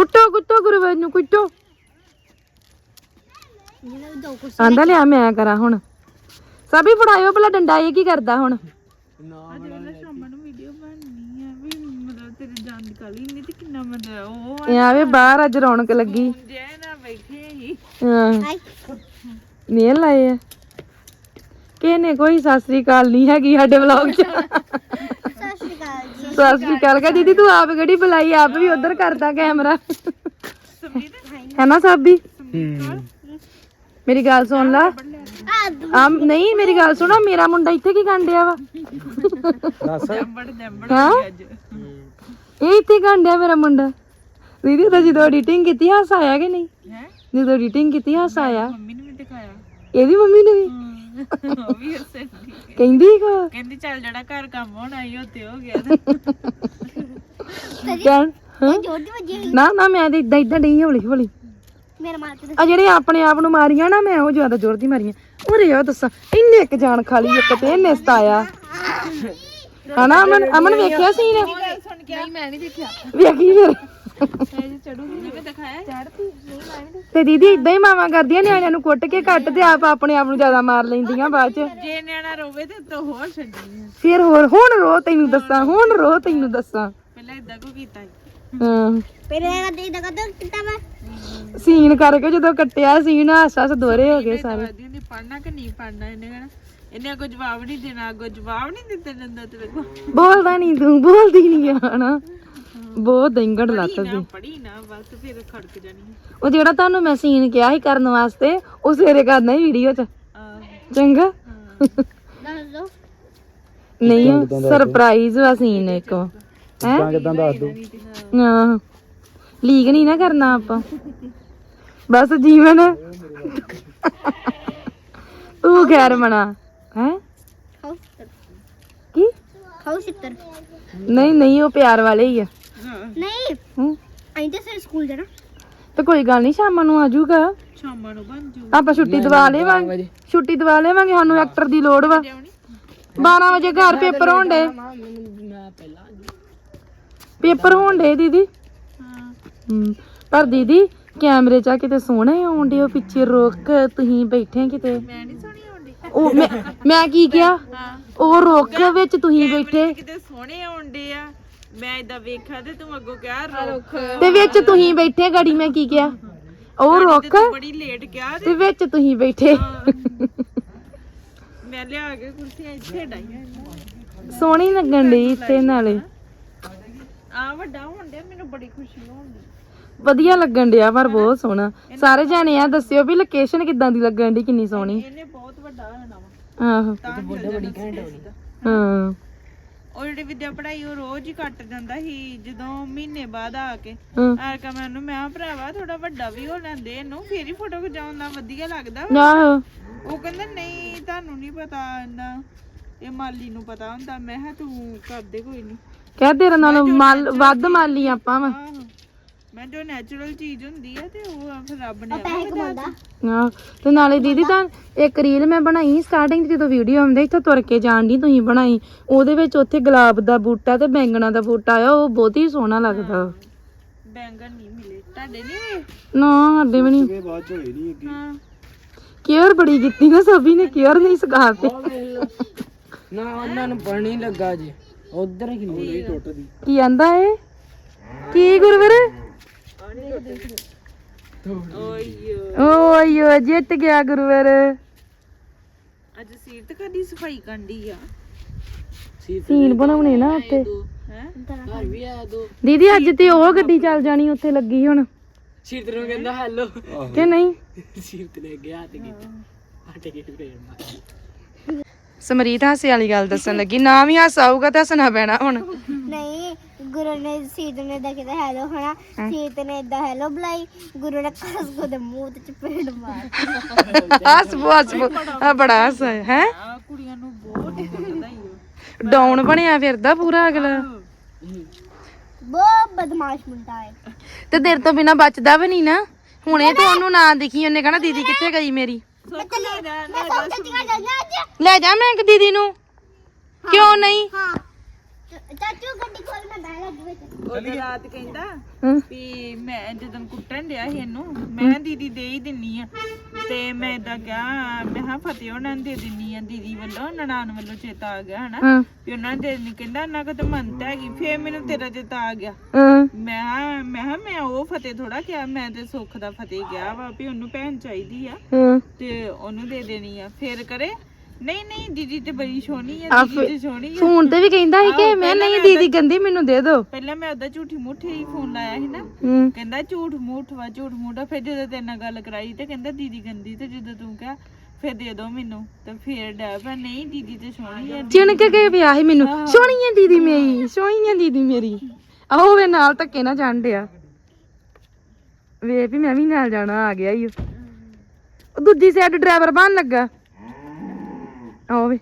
ਕੁੱਟੋ ਕੁੱਟੋ ਗੁਰਵਰ ਨੂੰ ਕੁੱਟੋ। ਜਿਹਨਾਂ ਦੇ ਦੋ ਕੁਰਸੀ ਆਂਦਾ ਲਿਆ ਮੈਂ ਕਰਾਂ ਹੁਣ। ਸਭੀ ਫੜਾਇਓ ਭਲਾ ਡੰਡਾ ਇਹ ਕੀ ਕਰਦਾ ਹੁਣ? ਕਾਲੀ ਇਹ ਆਵੇ ਬਾਹਰ ਅੱਜ ਰੌਣਕ ਲੱਗੀ। ਨਾ ਲਾਏ ਆ। ਕਿਹਨੇ ਕੋਈ ਸਤਿ ਸ੍ਰੀ ਅਕਾਲ ਨਹੀਂ ਹੈਗੀ ਸਾਡੇ ਵਲੌਗ 'ਚ। ਸਤਿ ਸ੍ਰੀ ਅਕਾਲ ਕਹ ਦੀਦੀ ਤੂੰ ਆਪ ਕਿਹੜੀ ਬੁਲਾਈ? ਆਪ ਵੀ ਉਧਰ ਕਰਦਾ ਕੈਮਰਾ। ਹੈ ਨਾ ਸਾਬੀ? ਮੇਰੀ ਗੱਲ ਸੁਣ ਲਾ। ਆ ਨਹੀਂ ਮੇਰੀ ਗੱਲ ਸੁਣੋ ਮੇਰਾ ਮੁੰਡਾ ਇੱਥੇ ਕੀ ਵਾ? ਜੰਬੜ ਹਾਂ? ਅੱਜ ਇਹ ਇੱਥੇ ਕਾਂਡਿਆ ਮੇਰਾ ਮੁੰਡਾ। ਦੀਦੀ ਤਾਂ ਜਦੋਂ ਐਡੀਟਿੰਗ ਕੀਤੀ ਹਾਸਾ ਆਇਆ ਕਿ ਨਹੀਂ? ਹੈ? ਜਦੋਂ ਐਡੀਟਿੰਗ ਕੀਤੀ ਹਾਸਾ ਆਇਆ। ਮੰਮੀ ਨੂੰ ਵੀ ਦਿਖਾਇਆ। ਇਹਦੀ ਮੰਮੀ ਨੇ ਵੀ? ਉਹ ਵੀ ਕਹਿੰਦੀ ਕੋ ਕਹਿੰਦੀ ਚੱਲ ਜਿਹੜਾ ਘਰ ਕੰਮ ਹੋਣਾ ਸੀ ਉੱਤੇ ਹੋ ਗਿਆ। ਕਹਿਣ ਹਾਂ? ਵੱਜੀ। ਨਾ ਨਾ ਮੈਂ ਤੇ ਇਦਾਂ ਇਦਾਂ ਨਹੀਂ ਹੌਲੀ ਹੌਲੀ। ਮੇਰਾ ਮਾਰ ਕੇ ਆ ਜਿਹੜੇ ਆਪਣੇ ਆਪ ਨੂੰ ਮਾਰੀਆਂ ਨਾ ਮੈਂ ਉਹ ਜ਼ਿਆਦਾ ਜ਼ੋਰ ਦੀ ਮਾਰੀਆਂ। ਉਰੇ ਆ ਦੱਸਾਂ ਇੰਨੇ ਇੱਕ ਜਾਨ ਖਾਲੀ ਇੱਕ ਤੇ ਇਹਨੇ ਸਤਾਇਆ। ਹਨਾ ਅਮਨ ਅਮਨ ਵੇਖਿਆ ਸੀ ਨੇ ਸੁਣ ਕੇ ਨਹੀਂ ਮੈਂ ਨਹੀਂ ਦੇਖਿਆ ਵੇਖੀ ਫਿਰ। ਤੇ ਦੀਦੀ ਇਦਾਂ ਹੀ ਮਾਵਾਂ ਕਰਦੀਆਂ ਨਿਆਣਿਆਂ ਨੂੰ ਕੁੱਟ ਕੇ ਕੱਟ ਤੇ ਆਪ ਆਪਣੇ ਆਪ ਨੂੰ ਜ਼ਿਆਦਾ ਮਾਰ ਲੈਂਦੀਆਂ ਬਾਅਦ ਚ। ਜੇ ਨਿਆਣਾ ਰੋਵੇ ਤੇ ਤੋ ਹੋਰ ਛੱਡਣੀ ਫਿਰ ਹੋਰ ਹੁਣ ਰੋ ਤੈਨੂੰ ਦੱਸਾਂ ਹੁਣ ਰੋ ਤੈਨੂੰ ਦੱਸਾਂ। ਪਹਿਲਾਂ ਇਦਾਂ ਕੋ ਕੀਤਾ। ਹਾਂ। ਫਿਰ ਇਹ ਦੇ ਦਾ ਕਦੋਂ ਕਿਤਾ ਮੈਂ ਸੀਨ ਕਰਕੇ ਜਦੋਂ ਕੱਟਿਆ ਸੀਨ ਹਾਸਾ ਸ ਦੋਰੇ ਹੋ ਗਏ ਸਾਰੇ। ਦਾਦੀ ਹੁੰਦੀ ਪੜਨਾ ਕਿ ਨਹੀਂ ਪੜਨਾ ਇਹਨੇ ਕਹਿਣਾ। ਇਹਨੇ ਅੱਗੋਂ ਜਵਾਬ ਨਹੀਂ ਦੇਣਾ ਅੱਗੋਂ ਜਵਾਬ ਨਹੀਂ ਦਿੱਤਾ ਜਾਂਦਾ ਤੇਰੇ ਕੋਲ ਬੋਲਦਾ ਨਹੀਂ ਤੂੰ ਬੋਲਦੀ ਨਹੀਂ ਹਨਾ। ਬਹੁਤ ਦੰਗੜ ਲੱਤ ਨਾ ਦੀ। ਪੜੀ ਨਾ ਬਸ ਫਿਰ ਖੜਕ ਜਾਣੀ ਹੈ। ਉਹ ਜਿਹੜਾ ਤੁਹਾਨੂੰ ਮੈਂ ਸੀਨ ਕਿਹਾ ਸੀ ਕਰਨ ਵਾਸਤੇ ਉਹ ਸਵੇਰੇ ਕਰਨਾ ਹੀ ਵੀਡੀਓ 'ਚ। ਚੰਗਾ? ਦੱਸ ਦੋ ਨਹੀਂ ਸਰਪ੍ਰਾਈਜ਼ ਵਾ ਸੀਨ ਇੱਕ। ਹੈ? ਕਿਦਾਂ ਦੱਸ ਦੋ ਹਾਂ। ਲੀਕ ਨਹੀਂ ਨਾ ਕਰਨਾ ਆਪਾਂ। ਬਸ ਜੀਵਨ। ਤੂੰ ਖੈਰ ਮਨਾ। ਹੈ? ਕੀ? ਖਾਓ ਸਿੱਤਰ ਨਹੀਂ ਨਹੀਂ ਉਹ ਪਿਆਰ ਵਾਲੇ ਹੀ ਆ। ਨਹੀਂ। ਹੂੰ। ਅਸੀਂ ਤਾਂ ਸਵੇਰੇ ਸਕੂਲ ਜਾਣਾ। ਤੇ ਕੋਈ ਗੱਲ ਨਹੀਂ ਸ਼ਾਮਾਂ ਨੂੰ ਆ ਜਾਊਗਾ ਸ਼ਾਮਾਂ ਨੂੰ ਬਣ ਜੂ। ਆਪਾਂ ਛੁੱਟੀ ਦਵਾ ਲੇਵਾਂਗੇ। ਛੁੱਟੀ ਦਵਾ ਲੇਵਾਂਗੇ ਸਾਨੂੰ ਐਕਟਰ ਦੀ ਲੋੜ ਵਾ। 12 ਵਜੇ ਘਰ ਪੇਪਰ ਹੋਣ ਡੇ ਪੇਪਰ ਹੋਣ ਡੇ ਦੀਦੀ। ਹਾਂ। ਪਰ ਦੀਦੀ ਕੈਮਰੇ 'ਚ ਆ ਕਿਤੇ ਸੋਹਣੇ ਆਉਂਦੇ ਉਹ ਪਿੱਛੇ ਰੁੱਖ ਤੁਸੀਂ ਬੈਠੇ ਕਿਤੇ। ਮੈਂ ਨਹੀਂ ਸੋਹਣੀ ਆਉਂਦੀ ਉਹ ਮੈਂ ਮੈਂ ਕੀ ਕਿਹਾ? ਹਾਂ। ਉਹ ਰੁੱਖ ਵਿੱਚ ਤੁਸੀਂ ਬੈਠੇ। ਕਿਤੇ ਸੋਹਣੇ ਆਉਂਦੇ ਆ। ਮੈਂ ਇਦਾਂ ਵੇਖਿਆ ਤੇ ਤੂੰ ਅੱਗੋਂ ਕਿਹਾ ਰੁੱਖ। ਤੇ ਵਿੱਚ ਤੁਸੀਂ ਬੈਠੇ ਗੜੀ ਮੈਂ ਕੀ ਕਿਹਾ? ਉਹ ਤੇ ਰੁੱਖ। ਤੂੰ ਬੜੀ ਲੇਟ ਕਿਹਾ ਤੇ। ਤੇ ਵਿੱਚ ਤੁਸੀਂ ਬੈਠੇ। ਮੈਂ ਲਿਆ ਕੇ ਕੁਰਸੀਆਂ ਇੱਥੇ ਡਾਈਆਂ। ਸੋਹਣੀ ਲੱਗਣ ਡਈ ਇੱਥੇ ਨਾਲੇ। ਆ ਵੱਡਾ ਹੋਣ ਡਿਆ ਮੈਨੂੰ ਬੜੀ ਖੁਸ਼ੀ ਹੋਣੀ ਵਧੀਆ ਲੱਗਣ ਡਿਆ ਪਰ ਬਹੁਤ ਸੋਹਣਾ। ਸਾਰੇ ਜਾਣੇ ਆ ਦੱਸਿਓ ਵੀ ਲੋਕੇਸ਼ਨ ਕਿੱਦਾਂ ਦੀ ਲੱਗਣ ਡਈ ਕਿੰਨੀ ਸੋਹਣੀ। ਇਹਨੇ ਬਹੁਤ ਵੱਡਾ ਹੋਣਾ ਵਾ। ਆਹੋ। ਤਾਂ ਬੜੀ ਘੈਂਟ ਹਾਂ। ਉਹ ਜਿਹੜੀ ਵਿਦਿਆ ਪੜਾਈ ਉਹ ਰੋਜ਼ ਹੀ ਕੱਟ ਜਾਂਦਾ ਸੀ ਜਦੋਂ ਮਹੀਨੇ ਬਾਅਦ ਆ ਕੇ। ਹਾਂ। ਆਰ ਕਾ ਮੈਨੂੰ ਮੈਂ ਕਿਹਾ, ਭਰਾਵਾ ਥੋੜਾ ਵੱਡਾ ਵੀ ਹੋ ਲੈਂਦੇ ਇਹਨੂੰ ਫੇਰ ਹੀ ਫੋਟੋ ਖਿਚਾਉਣ ਦਾ ਵਧੀਆ ਲੱਗਦਾ ਆਹੋ। ਉਹ ਕਹਿੰਦਾ ਨਹੀਂ ਤੁਹਾਨੂੰ ਨਹੀਂ ਪਤਾ ਇੰਨਾ ਇਹ ਮਾਲੀ ਨੂੰ ਪਤਾ ਹੁੰਦਾ। ਮੈਂ ਕਿਹਾ ਤੂੰ ਕਰਦੇ ਕੋਈ ਨਹੀਂ ਕਹਿ ਤੇਰੇ ਨਾਲ ਮਲ ਵੱਧ ਮਾਲੀ ਆਪਾਂ ਵਾ। ਆਹੋ। ਮੈਂ ਜੋ ਨੈਚੁਰਲ ਚੀਜ਼ ਹੁੰਦੀ ਆ ਤੇ ਉਹ ਫਿਰ ਰੱਬ ਨੇ ਪੈਸੇ ਕਮਾਉਂਦਾ ਆਹ ਤੇ ਨਾਲੇ ਦੀਦੀ ਤਾਂ ਇੱਕ ਰੀਲ ਮੈਂ ਬਣਾਈ ਸਟਾਰਟਿੰਗ ਜਦੋਂ ਵੀਡੀਓ ਆਉਂਦੇ ਇੱਥੇ ਤੁਰ ਕੇ ਜਾਣ ਦੀ ਤੁਸੀਂ ਬਣਾਈ। ਉਹਦੇ ਵਿੱਚ ਉੱਥੇ ਗੁਲਾਬ ਦਾ ਬੂਟਾ ਤੇ ਬੈਂਗਣਾ ਦਾ ਬੂਟਾ ਆ ਉਹ ਬਹੁਤ ਹੀ ਸੋਹਣਾ ਲੱਗਦਾ। ਬੈਂਗਨ ਨਹੀਂ ਮਿਲੇ। ਤੁਹਾਡੇ ਨਹੀਂ ਹੋਏ? ਨਾ ਸਾਡੇ ਵੀ ਨਹੀਂ। ਇਹ ਬਾਅਦ ਚ ਹੋਈ ਨਹੀਂ ਅੱਗੇ। ਹਾਂ। ਕੇਅਰ ਬੜੀ ਕੀਤੀ ਨਾ ਸਭੀ ਨੇ ਕੇਅਰ ਨਹੀਂ ਸਿਖਾਤੀ। ਨਾ ਉਹਨਾਂ ਨੂੰ ਪਾਣੀ ਲੱਗਾ ਜੀ। ਉਧਰ ਹੀ ਟੁੱਟਦੀ। ਕੀ ਆਂਦਾ ਏ ਕੀ ਗੁਰਵਰ? ਓਏ ਓਏ ਓ ਜਿੱਤ ਗਿਆ ਗੁਰਵਰ। ਅੱਜ ਸੀਰਤ ਕਦੀ ਸਫ਼ਾਈ ਕੰਡੀ ਆ। ਸੀਨ ਬਣਾਉਣੇ ਨਾ ਉੱਥੇ ਹੈ? ਘਰ ਵੀ ਆ ਦੋ। ਦੀਦੀ ਅੱਜ ਤੇ ਉਹ ਗੱਡੀ ਚੱਲ ਜਾਣੀ ਉੱਥੇ ਲੱਗੀ ਹੁਣ। ਸੀਰਤ ਨੂੰ ਕਹਿੰਦਾ ਹੈਲੋ। ਕਿ ਨਹੀਂ? ਸੀਰਤ ਨੇ ਗਿਆ ਤੇ ਕੀਤਾ। ਆ ਟਿਕਟ ਫੇਰ ਸਮਰੀਤ ਹਾਸੇ ਵਾਲੀ ਗੱਲ ਦੱਸਣ ਲੱਗੀ। ਨਾ ਵੀ ਹਾਸਾ ਆਊਗਾ ਤਾਂ ਹੱਸਣਾ ਪੈਣਾ ਹੁਣ। ਗੁਰੂ ਨੇ ਸੀਤ ਨੇ ਦਾ ਕਿਹਾ ਹੈਲੋ ਹਨਾ ਸੀਤ ਨੇ ਇਦਾਂ ਹੈਲੋ ਬੁਲਾਈ ਗੁਰੂ ਨੇ ਕਸ ਕੋ ਦੇ ਮੂੰਹ ਤੇ ਚਪੇੜ ਮਾਰ। ਹੱਸ ਬੋ ਹੱਸ ਬੋ ਆ ਬੜਾ ਹੱਸ ਹੈ? ਆ ਕੁੜੀਆਂ ਨੂੰ ਬਹੁਤ ਕੁੱਟਦਾ ਹੀ ਉਹ। ਡਾਊਨ ਬਣਿਆ ਫਿਰਦਾ ਪੂਰਾ ਅਗਲਾ। ਬਹੁਤ ਬਦਮਾਸ਼ ਮੁੰਡਾ ਹੈ। ਤੇ ਤੇਰੇ ਤੋਂ ਬਿਨਾ ਬਚਦਾ ਵੀ ਨਹੀਂ ਨਾ। ਹੁਣੇ ਤੇ ਉਹਨੂੰ ਨਾ ਦਿਖੀ ਉਹਨੇ ਕਹਣਾ ਦੀਦੀ ਕਿੱਥੇ ਗਈ ਮੇਰੀ? ਲੈ ਜਾ ਮੈਂ ਇੱਕ ਦੀਦੀ ਨੂੰ। ਕਿਉਂ ਨਹੀਂ? ਹਾਂ। ਚਾਚੂ ਗੱਡੀ ਖੋਲ ਮੈਂ ਬਹਿ ਲੱਗ ਵਿੱਚ ਉਹਦੀ ਰਾਤ ਕਹਿੰਦਾ ਹਾਂ। ਵੀ ਮੈਂ ਜਦੋਂ ਕੁੱਟਣ ਡਿਆ ਸੀ ਇਹਨੂੰ ਮੈਂ ਦੀਦੀ ਦੇ ਹੀ ਦਿੰਨੀ ਆ। ਤੇ ਮੈਂ ਇਦਾਂ ਕਿਹਾ ਮੈਂ ਹਾਂ ਫਤਿਹ ਉਹਨਾਂ ਨੂੰ ਦੇ ਦਿੰਨੀ ਆ ਦੀਦੀ ਵੱਲੋਂ ਨਨਾਣ ਵੱਲੋਂ ਚੇਤਾ ਆ ਗਿਆ ਹਨਾ। ਹਾਂ। ਵੀ ਉਹਨਾਂ ਨੇ ਦੇ ਦਿੰਨੀ ਕਹਿੰਦਾ ਤਾਂ ਮੰਨਤ ਹੈਗੀ ਫੇਰ ਮੈਨੂੰ ਤੇਰਾ ਚੇਤਾ ਆ ਗਿਆ। ਮੈਂ ਕਿਹਾ- ਮੈਂ ਕਿਹਾ ਮੈਂ ਉਹ ਫਤਿਹ ਥੋੜਾ ਕਿਹਾ ਮੈਂ ਤੇ ਸੁੱਖ ਦਾ ਫਤਿਹ ਗਿਆ ਵਾ ਵੀ ਉਹਨੂੰ ਭੈਣ ਚਾਹੀਦੀ ਆ। ਤੇ ਉਹਨੂੰ ਦੇ ਦੇਣੀ ਆ। ਫੇਰ ਕਰੇ ਨਹੀਂ ਨਹੀਂ ਦੀਦੀ ਤੇ ਬੜੀ ਸੋਹਣੀ ਆ ਦੀਦੀ ਤੇ ਸੋਹਣੀ ਆ। ਫੋਨ ਤੇ ਵੀ ਕਹਿੰਦਾ ਸੀ ਕਿ ਮੈਂ ਨਹੀਂ ਦੀਦੀ ਗੰਦੀ ਮੈਨੂੰ ਦੇ ਦੋ ਪਹਿਲਾਂ ਮੈਂ ਉਹਦਾ ਝੂਠੀ ਮੁੱਠੀ ਹੀ ਫੋਨ ਲਾਇਆ ਸੀ ਨਾ। ਹੂੰ। ਕਹਿੰਦਾ ਝੂਠ ਮੂਠ ਵਾ ਝੂਠ ਮੂਠ। ਫਿਰ ਜਦੋਂ ਤੇਰੇ ਨਾਲ ਗੱਲ ਕਰਾਈ ਤੇ ਕਹਿੰਦਾ ਦੀਦੀ ਗੰਦੀ ਤੇ ਜਦੋਂ ਤੂੰ ਕਿਹਾ ਫਿਰ ਦੇ ਦੋ ਮੈਨੂੰ। ਤੇ ਫਿਰ ਡੈ ਪਿਆ ਨਹੀਂ ਦੀਦੀ ਤੇ ਸੋਹਣੀ ਆ ਚਿਣ ਕੇ ਗਏ ਪਿਆ ਸੀ ਮੈਨੂੰ। ਸੋਹਣੀ ਆ ਦੀਦੀ ਮੇਰੀ ਸੋਹਣੀ ਆ ਦੀਦੀ ਮੇਰੀ। ਆਹੋ ਵੇ ਨਾਲ ਧੱਕੇ ਨਾ ਜਾਣ ਡਿਆ। ਵੇ ਵੀ ਮੈਂ ਵੀ ਨਾਲ ਜਾਣਾ ਆ ਗਿਆ ਈ ਓ। ਉਹ ਦੂਜੀ ਸਾਈਡ ਡਰਾਈਵਰ ਬਣ ਲੱਗਾ। ਆਓ ਵੇ।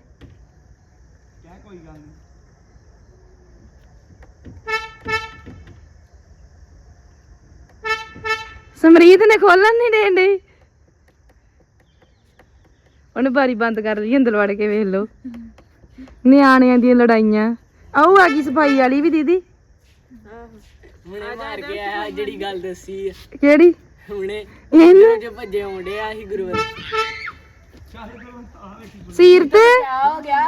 ਸਮਰੀਤ ਨੇ ਖੋਲਣ ਨਹੀਂ ਦੇਣ ਡਈ। ਉਹਨੇ ਬਾਰੀ ਬੰਦ ਕਰ ਲਈ ਅੰਦਰ ਵੜ ਕੇ ਵੇਖ ਲਓ। ਨਿਆਣਿਆਂ ਦੀਆਂ ਲੜਾਈਆਂ। ਆਓ ਆ ਗਈ ਸਫ਼ਾਈ ਵਾਲੀ ਵੀ ਦੀਦੀ। ਹੁਣੇ ਮਾਰ ਆਇਆ ਜਿਹੜੀ ਗੱਲ ਦੱਸੀ ਆ। ਕਿਹੜੀ? ਹੁਣੇ ਇਹਨੂੰ? ਜੋ ਭੱਜੇ ਆਉਂਦੇ ਆ ਹੀ ਗੁਰੂਵਰ। ਹੋ ਗਿਆ?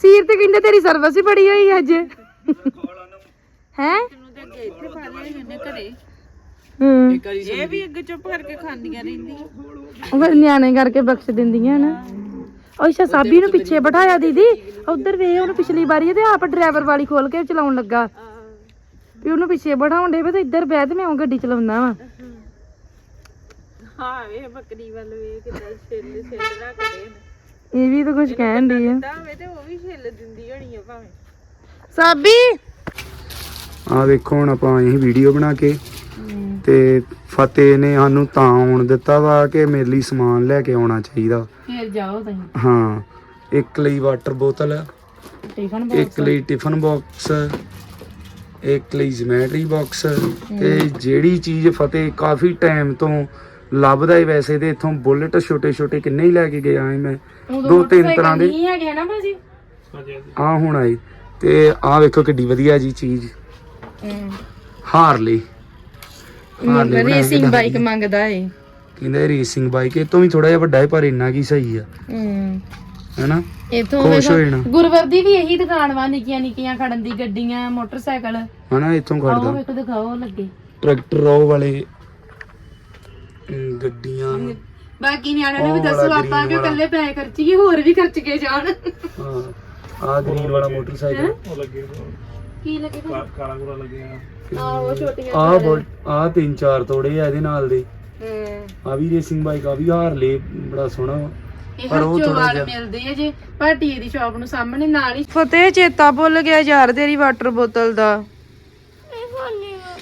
ਸੀਰਤ ਕਹਿੰਦੇ ਤੇਰੀ ਸਰਵਿਸ ਹੀ ਬੜੀ ਹੋਈ ਅੱਜ? ਹੈ? ਤੈਨੂੰ ਤੇ ਅੱਗੇ ਇੱਥੇ ਉਹਨੇ ਘਰੇ। ਹੂੰ। ਇਹ ਵੀ ਅੱਗੇ ਚੁੱਪ ਕਰਕੇ ਖਾਂਦੀਆਂ ਰਹਿੰਦੀਆਂ। ਉਹ ਫਿਰ ਨਿਆਣੇ ਕਰਕੇ ਬਖਸ਼ ਦਿੰਦੀਆਂ ਨਾ। ਉਹ ਅੱਛਾ ਸਾਬੀ ਨੂੰ ਪਿੱਛੇ ਬਿਠਾਇਆ ਦੀਦੀ। ਉਧਰ ਵੇ ਉਹਨੂੰ ਪਿਛਲੀ ਵਾਰੀ ਤੇ ਆਪ ਡਰਾਈਵਰ ਵਾਲੀ ਖੋਲ ਕੇ ਚਲਾਉਣ ਲੱਗਾ। ਵੀ ਉਹਨੂੰ ਪਿੱਛੇ ਬਿਠਾਉਣ ਦੇ ਵੇ ਤੇ ਇੱਧਰ ਬਹਿ ਤੇ ਮੈਂ ਉਹ ਗੱਡੀ ਚਲਾਉਂਦਾ ਵਾ। ਹਾਂ ਵੇ ਬੱਕਰੀ ਵੱਲ ਵੇ ਕਿਦਾਂ ਛਿੱਲ ਛਿੱਲ ਰੱਖਦੇ ਨੇ। ਇਹ ਵੀ ਤਾਂ ਕੁਝ ਕਹਿਣ ਦੀ ਆ। ਤਾਂ ਹੋਵੇ ਤੇ ਉਹ ਵੀ ਛਿੱਲ ਦਿੰਦੀ ਹੋਣੀ ਆ ਭਾਵੇਂ। ਸਾਬੀ! ਆ ਵੇਖੋ ਹੁਣ ਆਪਾਂ ਆਏ ਸੀ ਵੀਡੀਓ ਬਣਾ ਕੇ ਤੇ ਫਤਿਹ ਨੇ ਸਾਨੂੰ ਤਾਂ ਆਉਣ ਦਿੱਤਾ ਵਾ ਕਿ ਮੇਰੇ ਲਈ ਸਮਾਨ ਲੈ ਕੇ ਆਉਣਾ ਚਾਹੀਦਾ। ਫੇਰ ਜਾਓ ਤੁਸੀਂ। ਹਾਂ ਇੱਕ ਲਈ ਵਾਟਰ ਬੋਤਲ ਟਿਫਨ ਇੱਕ ਲਈ ਟਿਫਨ ਬਾਕਸ ਇੱਕ ਲਈ ਜਿਮੈਟਰੀ ਬਾਕਸ ਤੇ ਜਿਹੜੀ ਚੀਜ਼ ਫਤਿਹ ਕਾਫੀ ਟਾਈਮ ਤੋਂ ਲੱਭਦਾ ਹੀ ਵੈਸੇ ਤੇ ਇਥੋਂ ਬੁਲਟ ਛੋਟੇ ਛੋਟੇ ਕਿੰਨੇ ਹੀ ਲੈ ਕੇ ਗਿਆ ਸੀ ਮੈਂ। ਦੋ ਤਿੰਨ ਤਰ੍ਹਾਂ ਦੇ। ਨਹੀਂ ਹੈਗੇ ਨਾ ਭਾਜੀ? ਆ ਹੁਣ ਆਏ। ਤੇ ਆ ਵੇਖੋ ਕਿੱਡੀ ਵਧੀਆ ਜੀ ਚੀਜ਼। ਹਾਰਲੀ। ਹਾਰਲੀ ਰੇਸਿੰਗ। ਬਾਈਕ ਮੰਗਦਾ ਏ। ਕਹਿੰਦਾ ਰੇਸਿੰਗ ਬਾਈਕ ਇਹ ਤੋਂ ਵੀ ਥੋੜਾ ਜਿਹਾ ਵੱਡਾ ਹੈ ਪਰ ਇੰਨਾ ਕੀ ਸਹੀ ਆ। ਹੂੰ। ਹੈਨਾ? ਇਥੋਂ ਗੁਰਵਰ ਦੀ ਵੀ ਇਹੀ ਦੁਕਾਨ ਵਾ ਨਿੱਕੀਆਂ ਨਿੱਕੀਆਂ ਖੜਨ ਦੀ ਗੱਡੀਆਂ ਮੋਟਰਸਾਈਕਲ। ਹਨਾ ਇੱਥੋਂ ਖੜਦਾ। ਵੇਖੋ ਦਿਖਾਓ ਲੱਗੇ ਟਰੈਕਟਰ ਉਹ ਵਾਲੇ ਗੱਡੀਆਂ। ਬਾਕੀ ਨਿਆਣਿਆਂ ਨੂੰ ਵੀ ਉਹ ਦੱਸੋ ਆਪਾਂ green ਕਿ ਵਾਲਾ। ਇਕੱਲੇ ਪੈਸੇ ਖਰਚੀਏ ਹੋਰ ਵੀ ਖਰਚ ਕੇ ਜਾਣ। ਹਾਂ ਆ ਗ੍ਰੀਨ ਵਾਲਾ ਮੋਟਰਸਾਈਕਲ। ਕੀ ਲੱਗੇ ਆ ਉਹ ਛੋਟੀਆਂ ਆ ਆ ਤਿੰਨ ਚਾਰ ਤੋੜੇ ਆ ਇਹਦੇ ਨਾਲ ਦੇ। ਹੂੰ ਆ ਵੀ ਰੇਸਿੰਗ ਬਾਈਕ ਆ ਵੀ ਹਾਰਲੇ ਬੜਾ ਸੋਹਣਾ ਵਾ। ਇਹ ਪਰ ਉਹ ਵਾਲ ਜਿਹਾ ਮਿਲਦੇ ਆ ਜੇ ਭਾਟੀਏ ਦੀ ਸ਼ਾਪ ਨੂੰ ਸਾਹਮਣੇ ਨਾਲ ਹੀ ਫਤਿਹ ਚੇਤਾ ਭੁੱਲ ਗਿਆ ਯਾਰ ਤੇਰੀ ਵਾਟਰ ਬੋਤਲ ਦਾ।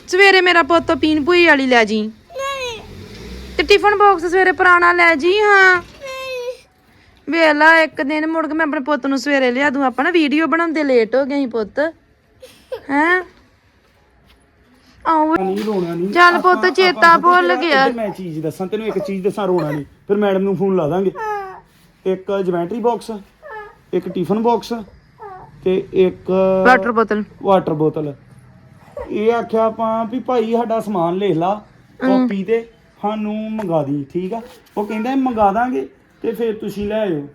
ਸਵੇਰੇ ਮੇਰਾ ਪੁੱਤ ਪੀਣ ਭੂਈ ਵਾਲੀ ਲੈ ਜੀ। ਤੇ ਟਿਫਨ ਬਾਕਸ ਸਵੇਰੇ ਪੁਰਾਣਾ ਲੈ ਜੀ ਹਾਂ। ਵੇਲਾ ਇੱਕ ਦਿਨ ਮੁੜ ਕੇ ਮੈਂ ਆਪਣੇ ਪੁੱਤ ਨੂੰ ਸਵੇਰੇ ਲਿਆ ਦੂੰ। ਆਪਾਂ ਨਾ ਵੀਡੀਓ ਬਣਾਉਂਦੇ ਲੇਟ ਹੋ ਗਏ ਸੀ ਪੁੱਤ। ਹੈ? ਆਓ ਨਹੀਂ ਰੋਣਾ ਨਹੀਂ। ਚੱਲ ਪੁੱਤ ਚੇਤਾ ਭੁੱਲ ਗਿਆ। ਮੈਂ ਚੀਜ਼ ਦੱਸਾਂ ਤੈਨੂੰ ਇੱਕ ਚੀਜ਼ ਦੱਸਾਂ ਰੋਣਾ ਨਹੀਂ। ਫਿਰ ਮੈਡਮ ਨੂੰ ਫੋਨ ਲਾ ਦਾਂਗੇ। ਇੱਕ ਜਿਮੈਟਰੀ ਬਾਕਸ ਇੱਕ ਟਿਫਨ ਬਾਕਸ ਤੇ ਇੱਕ ਵਾਟਰ ਬੋਤਲ ਵਾਟਰ ਬੋਤਲ ਇਹ ਆਖਿਆ ਆਪਾਂ ਵੀ ਭਾਈ ਸਾਡਾ ਸਮਾਨ ਲਿਖ ਲਾ ਕਾਪੀ ਤੇ। ਸਾਨੂੰ ਮੰਗਾ ਦੀ ਠੀਕ ਆ? ਉਹ ਕਹਿੰਦਾ ਮੰਗਾ ਦਾਂਗੇ ਤੇ ਫਿਰ ਤੁਸੀਂ ਲੈ ਆਇਓ।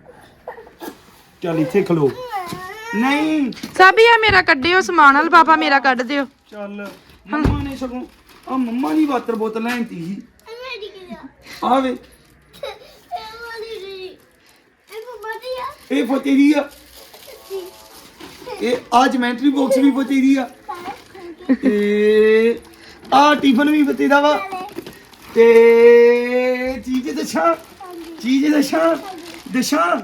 ਚੱਲ ਇੱਥੇ ਖਲੋ। ਨਹੀਂ। ਸਾਬੀ ਆ ਮੇਰਾ ਕੱਢਿਓ ਸਮਾਨ ਵਾਲ ਪਾਪਾ ਮੇਰਾ ਕੱਢ ਦਿਓ। ਚੱਲ ਮੰਮਾ ਨੇ ਸਗੋਂ ਆ ਮੰਮਾ ਦੀ ਵਾਟਰ ਬੋਤਲ ਲੈਂਤੀ ਸੀ। ਆਵੇ ਇਹ ਵਾਲੀ ਦੀ ਆ। ਇਹ ਆ ਜਮੈਂਟਰੀ ਬਾਕਸ ਵੀ ਫਤਿਹ ਦੀ ਆ। ਤੇ ਆ ਟਿਫਨ ਵੀ ਫਤਿਹ ਦਾ ਵਾ। ਤੇ ਚੀਜ਼ ਦੱਸਾਂ ਚੀਜ਼ ਦੱਸਾਂ ਦੱਸਾਂ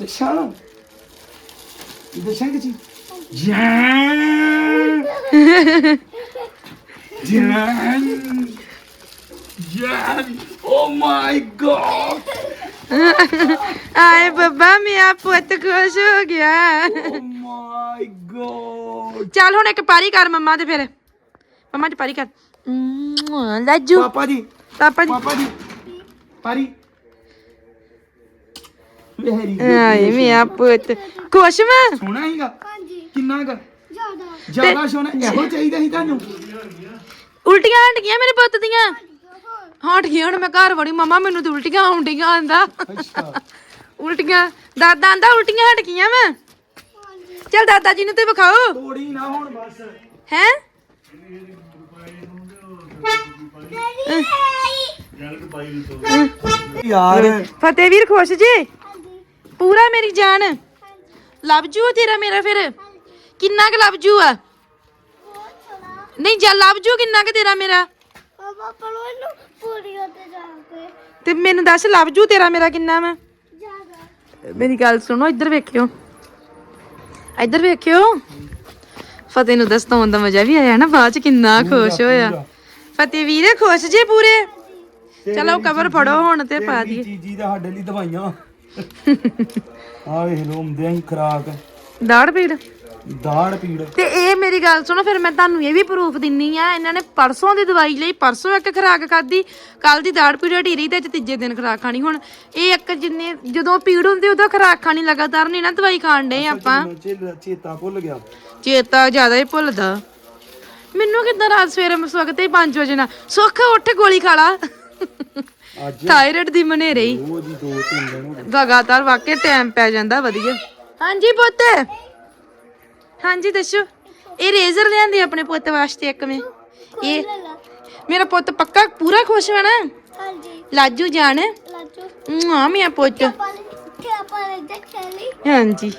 ਦੱਸਾਂ। ਦੱਸਾਂ ਕਿ ਚੀਜ਼? ਜਾਨ। ਜਾਨ। ਜਾਨ। ਓ ਮਾਈ ਗॉड ਆਏ ਬੱਬਾ ਮੇਰਾ ਪੁੱਤ ਖੁਸ਼ ਹੋ ਗਿਆ। ਓ ਮਾਈ ਗॉड ਚੱਲ ਹੁਣ ਇੱਕ ਪਾਰੀ ਕਰ ਮੰਮਾ ਤੇ ਫਿਰ। ਮੰਮਾ ਚ ਪਾਰੀ ਕਰ। ਲਾਜੂ ਪਾਪਾ ਜੀ। ਪਾਪਾ ਜੀ। ਪਾਪਾ ਜੀ। ਪਾਰੀ। ਵੈਰੀ ਆਏ ਮੇਰਾ ਪੁੱਤ। ਖੁਸ਼ ਵਾ? ਸੋਹਣਾ ਹੀਗਾ? ਹਾਂਜੀ। ਕਿੰਨਾ ਕੁ? ਜ਼ਿਆਦਾ। ਜ਼ਿਆਦਾ ਸੋਹਣਾ। ਇਹੋ ਚਾਹੀਦਾ ਸੀ ਤੁਹਾਨੂੰ? ਉਲਟੀਆਂ ਹਟ ਗਈਆਂ ਮੇਰੇ ਪੁੱਤ ਦੀਆਂ? ਹਟ ਗਈਆਂ ਹੁਣ ਮੈਂ ਘਰ ਵੜੀ। ਮਮਾ ਮੈਨੂੰ ਤੇ ਉਲਟੀਆਂ ਆਉਂਦੀਆਂ ਆਂਦਾ। ਅੱਛਾ। ਉਲਟੀਆਂ। ਦਾਦਾ ਆਂਦਾ ਉਲਟੀਆਂ ਹਟ ਗਈਆਂ ਮੈਂ ਚਲ ਦਾਦਾ ਜੀ ਨੂੰ ਤੇ ਵਿਖਾਓ। ਤੋੜੀ ਨਾ ਹੁਣ ਬਸ। ਹੈ? ਯਾਰ। ਫਤਿਹਵੀਰ ਖੁਸ਼ ਜੇ? ਪੂਰਾ ਮੇਰੀ ਜਾਨ। ਲੱਭ ਜੂ ਤੇਰਾ ਮੇਰਾ ਫਿਰ? ਕਿੰਨਾ ਕੁ ਲੱਭ ਜੂ ਆ? ਨਹੀਂ ਜਾ ਲੱਭ ਜੂ ਕਿੰਨਾ ਕੁ ਤੇਰਾ ਮੇਰਾ? ਪਾਪਾ ਪਲੋ ਇਹਨੂੰ ਪੂਰੀ ਉੱਤੇ ਜਾ ਕੇ। ਤੇ ਮੈਨੂੰ ਦੱਸ ਲੱਭ ਜੂ ਤੇਰਾ ਮੇਰਾ ਕਿੰਨਾ ਵਾ? ਜ਼ਿਆਦਾ। ਮੇਰੀ ਗੱਲ ਸੁਣੋ ਇੱਧਰ ਵੇਖਿਓ। ਇੱਧਰ ਵੇਖਿਓ। ਫਤਿਹ ਨੂੰ ਦਸਤਾਉਣ ਦਾ ਮਜ਼ਾ ਵੀ ਆਇਆ ਨਾ ਬਾਅਦ ਚ ਕਿੰਨਾ ਖੁਸ਼ ਹੋਇਆ। ਫਤਿਹ ਵੀਰੇ ਖੁਸ਼ ਜੇ ਪੂਰੇ? ਚਲੋ ਕਵਰ ਫੜੋ ਹੁਣ ਤੇ ਪਾ ਦਈਏ। ਚੀਜੀ ਦਾ ਸਾਡੇ ਲਈ ਦਵਾਈਆਂ। ਆ ਵੇਖ ਲੋ ਹੁੰਦੇ ਆਂ ਖਰਾਕ। ਦਾੜ ਪੀੜ? ਦਾੜ ਪੀੜ। ਤੇ ਇਹ ਮੇਰੀ ਗੱਲ ਸੁਣੋ ਫਿਰ ਮੈਂ ਤੁਹਾਨੂੰ ਇਹ ਵੀ ਪ੍ਰੂਫ ਦਿੰਨੀ ਆ ਇਹਨਾਂ ਨੇ ਪਰਸੋਂ ਦੀ ਦਵਾਈ ਲਈ ਪਰਸੋਂ ਇੱਕ ਖੁਰਾਕ ਖਾਧੀ ਕੱਲ ਦੀ ਦਾੜ ਪੀੜ ਹਟੀ ਰਹੀ ਤੇ ਅੱਜ ਤੀਜੇ ਦਿਨ ਖੁਰਾਕ ਖਾਣੀ। ਹੁਣ ਇਹ ਇੱਕ ਜਿੰਨੇ ਜਦੋਂ ਪੀੜ ਹੁੰਦੀ ਉਦੋਂ ਖੁਰਾਕ ਖਾਣੀ ਲਗਾਤਾਰ ਨਹੀਂ ਨਾ ਦਵਾਈ ਖਾਣ ਡੇ ਆਪਾਂ। ਚੇਤਾ ਭੁੱਲ ਗਿਆ। ਚੇਤਾ ਜ਼ਿਆਦਾ ਹੀ ਭੁੱਲਦਾ। ਮੈਨੂੰ ਕਿਦਾਂ ਰਾਤ ਸਵੇਰੇ ਹੀ 5 ਵਜੇ ਨਾ ਸੁੱਖ ਉੱਠ ਗੋਲੀ ਖਾ ਲਾ। ਅੱਜ ਥਾਇਰਾਇਡ ਦੀ ਮਨੇਰੇ ਹੀ। ਉਹ ਜੀ ਦੋ ਤਿੰਨ ਦਿਨ ਹੋ ਗਏ। ਲਗਾਤਾਰ ਵਾਕੇ ਟਾਈਮ ਪੈ ਜਾਂਦਾ ਵਧੀਆ। ਹਾਂਜੀ ਪੁੱਤ। ਹਾਂਜੀ ਦੱਸੋ। ਇਹ ਰੇਜ਼ਰ ਲਿਆਂਦੀ ਆਪਣੇ ਪੁੱਤ ਵਾਸਤੇ ਇੱਕ ਮੈਂ। ਇਹ ਮੇਰਾ ਪੁੱਤ ਪੱਕਾ ਪੂਰਾ ਖੁਸ਼ ਹੋਣਾ? ਹਾਂਜੀ। ਲਾਜੂ ਜਾਨ? ਲਾਚੋ ਆ ਮੇਰਾ ਪੁੱਤ। ਕਿ ਆਪਾਂ ਇੱਧਰ ਖੇਲੀ ਹਾਂਜੀ।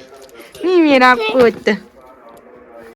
ਨਹੀਂ ਮੇਰਾ ਪੁੱਤ।